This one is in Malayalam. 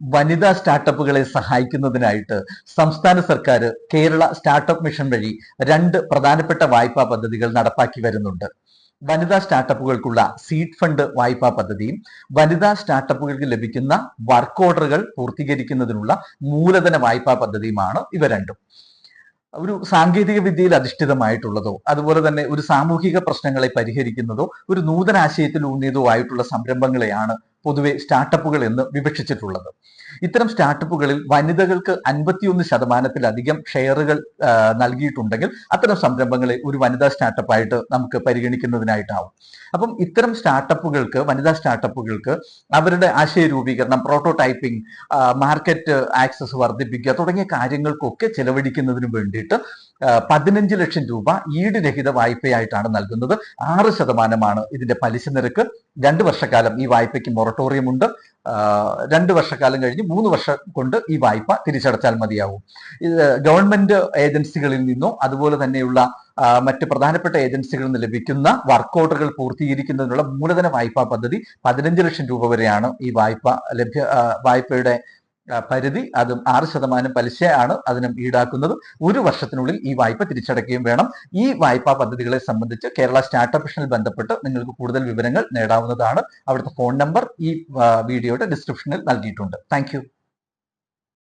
വനിതാ സ്റ്റാർട്ടപ്പുകളെ സഹായിക്കുന്നതിനായിട്ട് സംസ്ഥാന സർക്കാർ കേരള സ്റ്റാർട്ടപ്പ് മിഷൻ വഴി രണ്ട് പ്രധാനപ്പെട്ട വായ്പാ പദ്ധതികൾ നടപ്പാക്കി വരുന്നുണ്ട്. വനിതാ സ്റ്റാർട്ടപ്പുകൾക്കുള്ള സീഡ് ഫണ്ട് വായ്പാ പദ്ധതിയും വനിതാ സ്റ്റാർട്ടപ്പുകൾക്ക് ലഭിക്കുന്ന വർക്ക് ഓർഡറുകൾ പൂർത്തീകരിക്കുന്നതിനുള്ള മൂലധന വായ്പാ പദ്ധതിയുമാണ് ഇവ രണ്ടും. ഒരു സാങ്കേതിക വിദ്യയിൽ അധിഷ്ഠിതമായിട്ടുള്ളതോ അതുപോലെ തന്നെ ഒരു സാമൂഹിക പ്രശ്നങ്ങളെ പരിഹരിക്കുന്നതോ ഒരു നൂതനാശയത്തിൽ ഊന്നിയതോ ആയിട്ടുള്ള സംരംഭങ്ങളെയാണ് പൊതുവെ സ്റ്റാർട്ടപ്പുകൾ എന്ന് വിവക്ഷിച്ചിട്ടുള്ളത്. ഇത്തരം സ്റ്റാർട്ടപ്പുകളിൽ വനിതകൾക്ക് അൻപത്തിയൊന്ന് ശതമാനത്തിലധികം ഷെയറുകൾ നൽകിയിട്ടുണ്ടെങ്കിൽ അത്തരം സംരംഭങ്ങളെ ഒരു വനിതാ സ്റ്റാർട്ടപ്പായിട്ട് നമുക്ക് പരിഗണിക്കുന്നതിനായിട്ടാവും. അപ്പം ഇത്തരം സ്റ്റാർട്ടപ്പുകൾക്ക് വനിതാ സ്റ്റാർട്ടപ്പുകൾക്ക് അവരുടെ ആശയ രൂപീകരണം പ്രോട്ടോടൈപ്പിംഗ് മാർക്കറ്റ് ആക്സസ് വർദ്ധിപ്പിക്കുക തുടങ്ങിയ കാര്യങ്ങൾക്കൊക്കെ ചെലവഴിക്കുന്നതിന് വേണ്ടിയിട്ട് പതിനഞ്ച് ലക്ഷം രൂപ ഈട് രഹിത വായ്പയായിട്ടാണ് നൽകുന്നത്. ആറ് ശതമാനമാണ് ഇതിന്റെ പലിശ നിരക്ക്. രണ്ട് വർഷക്കാലം ഈ വായ്പയ്ക്ക് മൊറട്ടോറിയം ഉണ്ട്. രണ്ടു വർഷക്കാലം കഴിഞ്ഞ് മൂന്ന് വർഷം കൊണ്ട് ഈ വായ്പ തിരിച്ചടച്ചാൽ മതിയാവും. ഇത് ഗവൺമെന്റ് ഏജൻസികളിൽ നിന്നോ അതുപോലെ തന്നെയുള്ള മറ്റ് പ്രധാനപ്പെട്ട ഏജൻസികളിൽ നിന്ന് ലഭിക്കുന്ന വർക്ക് ഓർഡറുകൾ പൂർത്തീകരിക്കുന്നതിനുള്ള മൂലധന വായ്പാ പദ്ധതി പതിനഞ്ച് ലക്ഷം രൂപ വരെയാണ് ഈ വായ്പ ലഭ്യ വായ്പയുടെ പരിധി അതും ആറ് ശതമാനം പലിശയാണ് അതിനും ഈടാക്കുന്നത്. ഒരു വർഷത്തിനുള്ളിൽ ഈ വായ്പ തിരിച്ചടയ്ക്കുകയും വേണം. ഈ വായ്പാ പദ്ധതികളെ സംബന്ധിച്ച് കേരള സ്റ്റാർട്ടപ്പ് മിഷനിൽ ബന്ധപ്പെട്ട് നിങ്ങൾക്ക് കൂടുതൽ വിവരങ്ങൾ നേടാവുന്നതാണ്. അവിടുത്തെ ഫോൺ നമ്പർ ഈ വീഡിയോയുടെ ഡിസ്ക്രിപ്ഷനിൽ നൽകിയിട്ടുണ്ട്. താങ്ക്